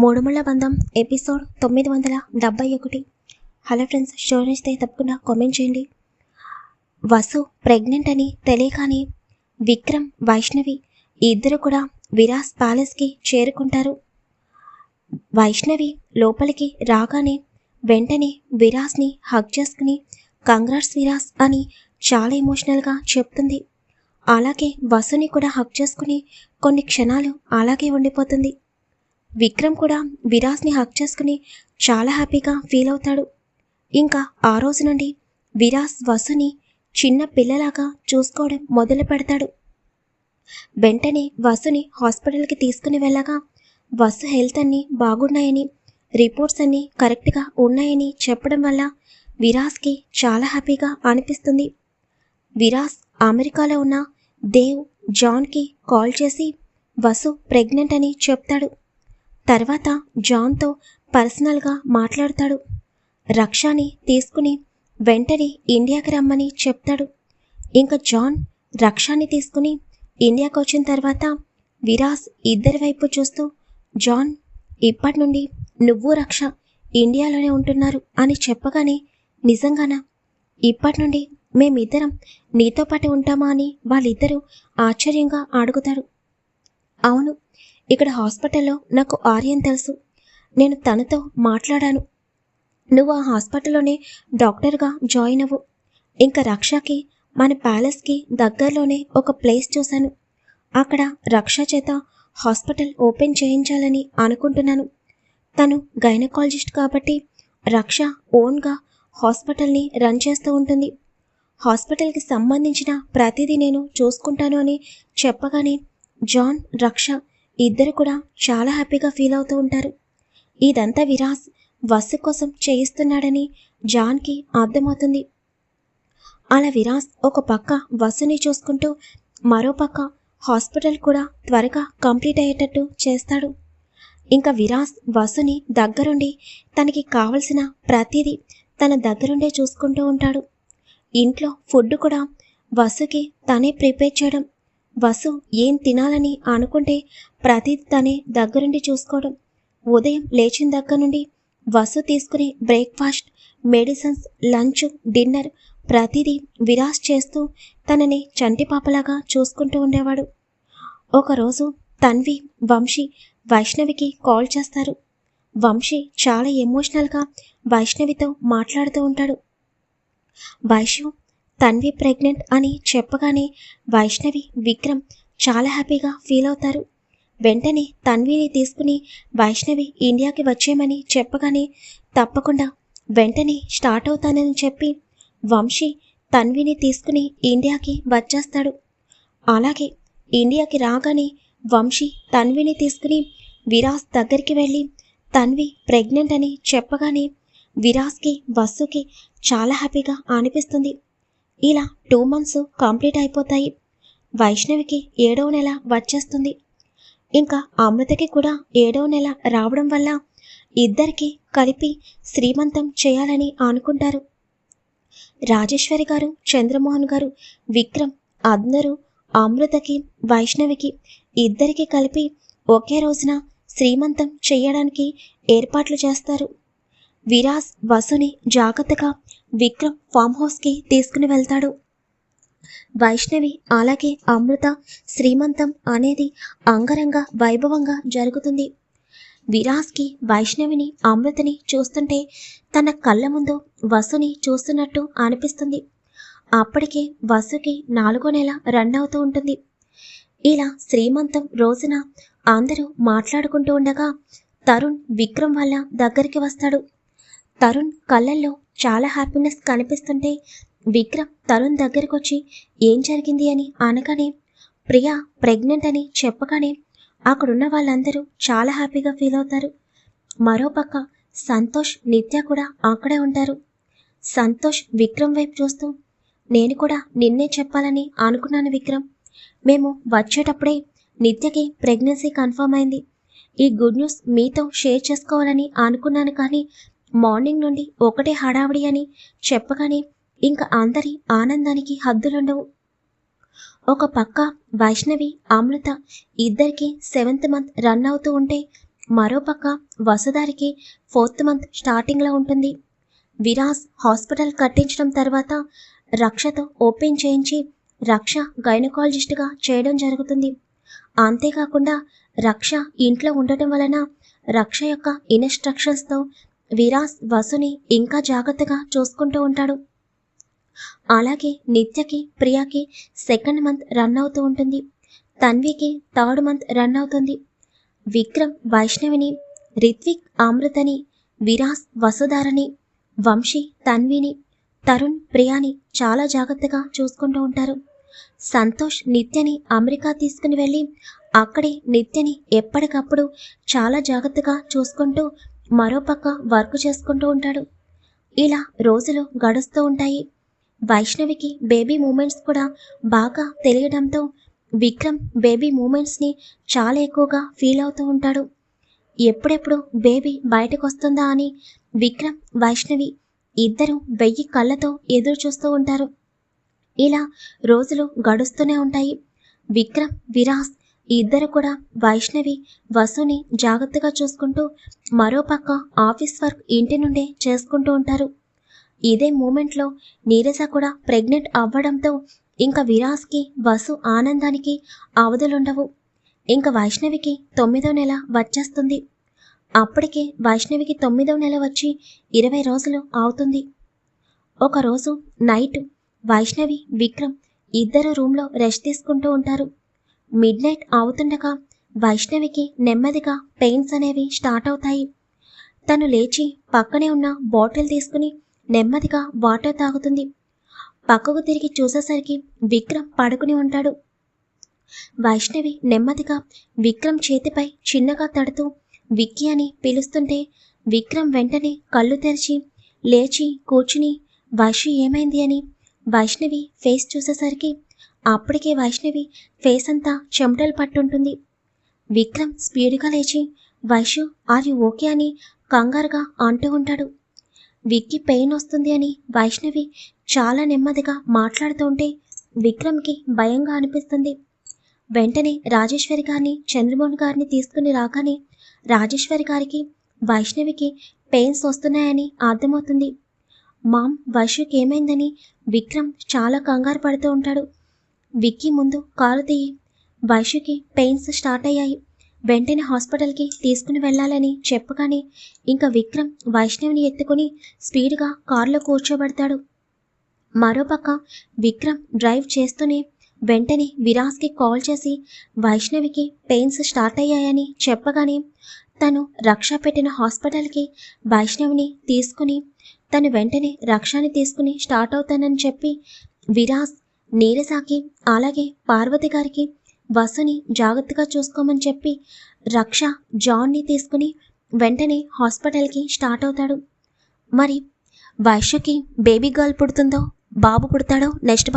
మూడుముళ్ళ బంధం ఎపిసోడ్ తొమ్మిది వందల డెబ్బై ఒకటి. హలో ఫ్రెండ్స్ షో నచ్చితే తప్పకుండా కామెంట్ చేయండి. వసు ప్రెగ్నెంట్ అని తెలియకని విక్రమ్ వైష్ణవి ఇద్దరు కూడా విరాస్ ప్యాలెస్కి చేరుకుంటారు. వైష్ణవి లోపలికి రాగానే వెంటనే విరాస్ని హగ్ చేసుకుని కంగ్రాట్స్ విరాస్ అని చాలా ఎమోషనల్గా చెప్తుంది. అలాగే వసుని కూడా హక్ చేసుకుని కొన్ని క్షణాలు అలాగే ఉండిపోతుంది. విక్రమ్ కూడా విరాస్ని హక్ చేసుకుని చాలా హ్యాపీగా ఫీల్ అవుతాడు. ఇంకా ఆ రోజు నుండి విరాస్ వసుని చిన్న పిల్లలాగా చూసుకోవడం మొదలు పెడతాడు. వెంటనే వసుని హాస్పిటల్కి తీసుకుని వెళ్ళగా వసు హెల్త్ అన్నీ బాగున్నాయని రిపోర్ట్స్ అన్నీ కరెక్ట్గా ఉన్నాయని చెప్పడం వల్ల విరాస్కి చాలా హ్యాపీగా అనిపిస్తుంది. విరాస్ అమెరికాలో ఉన్న దేవ్ జాన్కి కాల్ చేసి వసు ప్రెగ్నెంట్ అని చెప్తాడు. తర్వాత జాన్తో పర్సనల్గా మాట్లాడతాడు. రక్షాని తీసుకుని వెంటనే ఇండియాకి రమ్మని చెప్తాడు. ఇంకా జాన్ రక్షాని తీసుకుని ఇండియాకి వచ్చిన తర్వాత విరాస్ ఇద్దరి వైపు చూస్తూ జాన్ ఇప్పటి నుండి నువ్వు రక్ష ఇండియాలోనే ఉంటున్నారు అని చెప్పగానే నిజంగానా? ఇప్పటి నుండి మేమిద్దరం నీతో పాటు ఉంటామా అని వాళ్ళిద్దరూ ఆశ్చర్యంగా అడుగుతారు. అవును ఇక్కడ హాస్పిటల్లో నాకు ఆర్యన్ తెలుసు. నేను తనతో మాట్లాడాను. నువ్వు ఆ హాస్పిటల్లోనే డాక్టర్గా జాయిన్ అవ్వు. ఇంకా రక్షకి మన ప్యాలెస్కి దగ్గరలోనే ఒక ప్లేస్ చూశాను. అక్కడ రక్ష చేత హాస్పిటల్ ఓపెన్ చేయించాలని అనుకుంటున్నాను. తను గైనకాలజిస్ట్ కాబట్టి రక్ష ఓన్గా హాస్పిటల్ని రన్ చేస్తూ ఉంటుంది. హాస్పిటల్కి సంబంధించిన ప్రతిదీ నేను చూసుకుంటాను అని చెప్పగానే జాన్ రక్ష ఇద్దరు కూడా చాలా హ్యాపీగా ఫీల్ అవుతూ ఉంటారు. ఇదంతా విరాస్ వసు కోసం చేయిస్తున్నాడని జాన్కి అర్థమవుతుంది. అలా విరాస్ ఒక పక్క వసుని చూసుకుంటూ మరో పక్క హాస్పిటల్ కూడా త్వరగా కంప్లీట్ అయ్యేటట్టు చేస్తాడు. ఇంకా విరాస్ వసుని దగ్గరుండి తనకి కావలసిన ప్రతిదీ తన దగ్గరుండే చూసుకుంటూ ఉంటాడు. ఇంట్లో ఫుడ్ కూడా వసుకి తనే ప్రిపేర్ చేయడం వసు ఏం తినాలని అనుకుంటే ప్రతిదీ తనే దగ్గరుండి చూసుకోవడం. ఉదయం లేచిన దగ్గర నుండి వసు తీసుకునే బ్రేక్ఫాస్ట్ మెడిసిన్స్ లంచ్ డిన్నర్ ప్రతిదీ విరాస్ చేస్తూ తనని చంటిపాపలాగా చూసుకుంటూ ఉండేవాడు. ఒకరోజు తన్వి వంశీ వైష్ణవికి కాల్ చేస్తారు. వంశీ చాలా ఎమోషనల్గా వైష్ణవితో మాట్లాడుతూ ఉంటాడు. వైష్ణవ్ తన్వి ప్రెగ్నెంట్ అని చెప్పగానే వైష్ణవి విక్రమ్ చాలా హ్యాపీగా ఫీల్ అవుతారు. వెంటనే తన్విని తీసుకుని వైష్ణవి ఇండియాకి వచ్చేయమని చెప్పగానే తప్పకుండా వెంటనే స్టార్ట్ అవుతానని చెప్పి వంశీ తన్విని తీసుకుని ఇండియాకి వచ్చేస్తాడు. అలాగే ఇండియాకి రాగానే వంశీ తన్విని తీసుకుని విరాస్ దగ్గరికి వెళ్ళి తన్వి ప్రెగ్నెంట్ అని చెప్పగానే విరాస్కి వస్సుకి చాలా హ్యాపీగా అనిపిస్తుంది. ఇలా టూ మంత్స్ కంప్లీట్ అయిపోతాయి. వైష్ణవికి ఏడవ నెల వచ్చేస్తుంది. ఇంకా అమృతకి కూడా ఏడవ నెల రావడం వల్ల ఇద్దరికి కలిపి శ్రీమంతం చేయాలని అనుకుంటారు. రాజేశ్వరి గారు చంద్రమోహన్ గారు విక్రమ్ అందరూ అమృతకి వైష్ణవికి ఇద్దరికి కలిపి ఒకే రోజున శ్రీమంతం చేయడానికి ఏర్పాట్లు చేస్తారు. విరాస్ వసుని జాగ్రత్తగా విక్రమ్ ఫామ్ హౌస్కి తీసుకుని వెళ్తాడు. వైష్ణవి అలాగే అమృత శ్రీమంతం అనేది అంగరంగ వైభవంగా జరుగుతుంది. విరాస్కి వైష్ణవిని అమృతని చూస్తుంటే తన కళ్ళ ముందు వసుని చూస్తున్నట్టు అనిపిస్తుంది. అప్పటికే వసుకి నాలుగో నెల రన్ అవుతూ ఉంటుంది. ఇలా శ్రీమంతం రోజున అందరూ మాట్లాడుకుంటూ ఉండగా తరుణ్ విక్రమ్ వాళ్ళ దగ్గరికి వస్తాడు. తరుణ్ కళ్ళల్లో చాలా హ్యాపీనెస్ కనిపిస్తుంటే విక్రమ్ తరుణ్ దగ్గరకు వచ్చి ఏం జరిగింది? అని అనగానే ప్రియా ప్రెగ్నెంట్ అని చెప్పగానే అక్కడున్న వాళ్ళందరూ చాలా హ్యాపీగా ఫీల్ అవుతారు. మరోపక్క సంతోష్ నిత్య కూడా అక్కడే ఉంటారు. సంతోష్ విక్రమ్ వైపు చూస్తూ నేను కూడా నిన్నే చెప్పాలని అనుకున్నాను విక్రమ్. మేము వచ్చేటప్పుడే నిత్యకి ప్రెగ్నెన్సీ కన్ఫర్మ్ అయింది. ఈ గుడ్ న్యూస్ మీతో షేర్ చేసుకోవాలని అనుకున్నాను కానీ మార్నింగ్ నుండి ఒకటే హడావిడి అని చెప్పగానే ఇంకా అందరి ఆనందానికి హద్దులుండవు. ఒక పక్క వైష్ణవి అమృత ఇద్దరికి సెవెంత్ మంత్ రన్ అవుతూ ఉంటే మరోపక్క వసుధారికి ఫోర్త్ మంత్ స్టార్టింగ్లో ఉంటుంది. విరాజ్ హాస్పిటల్ కట్టించడం తర్వాత రక్షతో ఓపెన్ చేయించి రక్ష గైనకాలజిస్ట్గా చేయడం జరుగుతుంది. అంతేకాకుండా రక్ష ఇంట్లో ఉండటం వలన రక్ష యొక్క ఇన్స్ట్రక్షన్స్తో విరాజ్ వసుని ఇంకా జాగ్రత్తగా చూసుకుంటూ ఉంటాడు. అలాగే నిత్యకి ప్రియాకి సెకండ్ మంత్ రన్ అవుతూ ఉంటుంది. తన్వికి థర్డ్ మంత్ రన్ అవుతుంది. విక్రమ్ వైష్ణవిని రిత్విక్ అమృతని విరాస్ వసుధారని వంశీ తన్విని తరుణ్ ప్రియాని చాలా జాగ్రత్తగా చూసుకుంటూ ఉంటారు. సంతోష్ నిత్యని అమెరికా తీసుకుని వెళ్ళి అక్కడే నిత్యని ఎప్పటికప్పుడు చాలా జాగ్రత్తగా చూసుకుంటూ మరోపక్క వర్క్ చేసుకుంటూ ఉంటాడు. ఇలా రోజులు గడుస్తూ ఉంటాయి. వైష్ణవికి బేబీ మూమెంట్స్ కూడా బాగా తెలియడంతో విక్రమ్ బేబీ మూమెంట్స్ని చాలా ఎక్కువగా ఫీల్ అవుతూ ఉంటాడు. ఎప్పుడెప్పుడు బేబీ బయటకు వస్తుందా అని విక్రమ్ వైష్ణవి ఇద్దరు వెయ్యి కళ్ళతో ఎదురు చూస్తూ ఉంటారు. ఇలా రోజులు గడుస్తూనే ఉంటాయి. విక్రమ్ విరాస్ ఇద్దరు కూడా వైష్ణవి వసుని జాగ్రత్తగా చూసుకుంటూ మరోపక్క ఆఫీస్ వర్క్ ఇంటి నుండే చేసుకుంటూ ఉంటారు. ఇదే మూమెంట్లో నీరజ కూడా ప్రెగ్నెంట్ అవ్వడంతో ఇంకా విరాస్కి వసు ఆనందానికి అవధులుండవు. ఇంకా వైష్ణవికి తొమ్మిదో నెల వచ్చేస్తుంది. అప్పటికే వైష్ణవికి తొమ్మిదో నెల వచ్చి ఇరవై రోజులు అవుతుంది. ఒకరోజు నైట్ వైష్ణవి విక్రమ్ ఇద్దరు రూమ్లో రెస్ట్ తీసుకుంటూ ఉంటారు. మిడ్ నైట్ అవుతుండగా వైష్ణవికి నెమ్మదిగా పెయిన్స్ అనేవి స్టార్ట్ అవుతాయి. తను లేచి పక్కనే ఉన్న బాటిల్ తీసుకుని నెమ్మదిగా వాటర్ తాగుతుంది. పక్కకు తిరిగి చూసేసరికి విక్రమ్ పడుకుని ఉంటాడు. వైష్ణవి నెమ్మదిగా విక్రమ్ చేతిపై చిన్నగా తడుతూ విక్కీ అని పిలుస్తుంటే విక్రమ్ వెంటనే కళ్ళు తెరిచి లేచి కూర్చుని వైష్ణవి ఏమైంది? అని వైష్ణవి ఫేస్ చూసేసరికి అప్పటికే వైష్ణవి ఫేస్ అంతా చెమటలు పట్టుంటుంది. విక్రమ్ స్పీడ్గా లేచి వైషు ఆర్ యు ఓకే అని కంగారుగా అంటూ ఉంటాడు. విక్కి పెయిన్ వస్తుంది అని వైష్ణవి చాలా నెమ్మదిగా మాట్లాడుతూ ఉంటే విక్రమ్కి భయంగా అనిపిస్తుంది. వెంటనే రాజేశ్వరి గారిని చంద్రమోహన్ గారిని తీసుకుని రాగానే రాజేశ్వరి గారికి వైష్ణవికి పెయిన్స్ వస్తున్నాయని అర్థమవుతుంది. మామ్ వైష్ణవికి ఏమైందని విక్రమ్ చాలా కంగారు పడుతూ ఉంటాడు. విక్కీ ముందు కాలు తీయి. వైష్ణవికి పెయిన్స్ స్టార్ట్ అయ్యాయి. వెంటనే హాస్పిటల్కి తీసుకుని వెళ్ళాలని చెప్పగానే ఇంకా విక్రమ్ వైష్ణవిని ఎత్తుకుని స్పీడ్గా కారులో కూర్చోబెడతాడు. మరోపక్క విక్రమ్ డ్రైవ్ చేస్తూనే వెంటనే విరాస్కి కాల్ చేసి వైష్ణవికి పెయిన్స్ స్టార్ట్ అయ్యాయని చెప్పగానే తను రక్ష పెట్టిన హాస్పిటల్కి వైష్ణవిని తీసుకుని తను వెంటనే రక్షని తీసుకుని స్టార్ట్ అవుతానని చెప్పి విరాస్ నీరసాకి అలాగే పార్వతి గారికి వసుని జాగ్రత్తగా చూసుకోమని చెప్పి రక్ష జాన్ని తీసుకుని వెంటనే హాస్పిటల్కి స్టార్ట్ అవుతాడు. మరి వైశ్యకి బేబీ గర్ల్ పుడుతుందో బాబు పుడతాడో నెక్స్ట్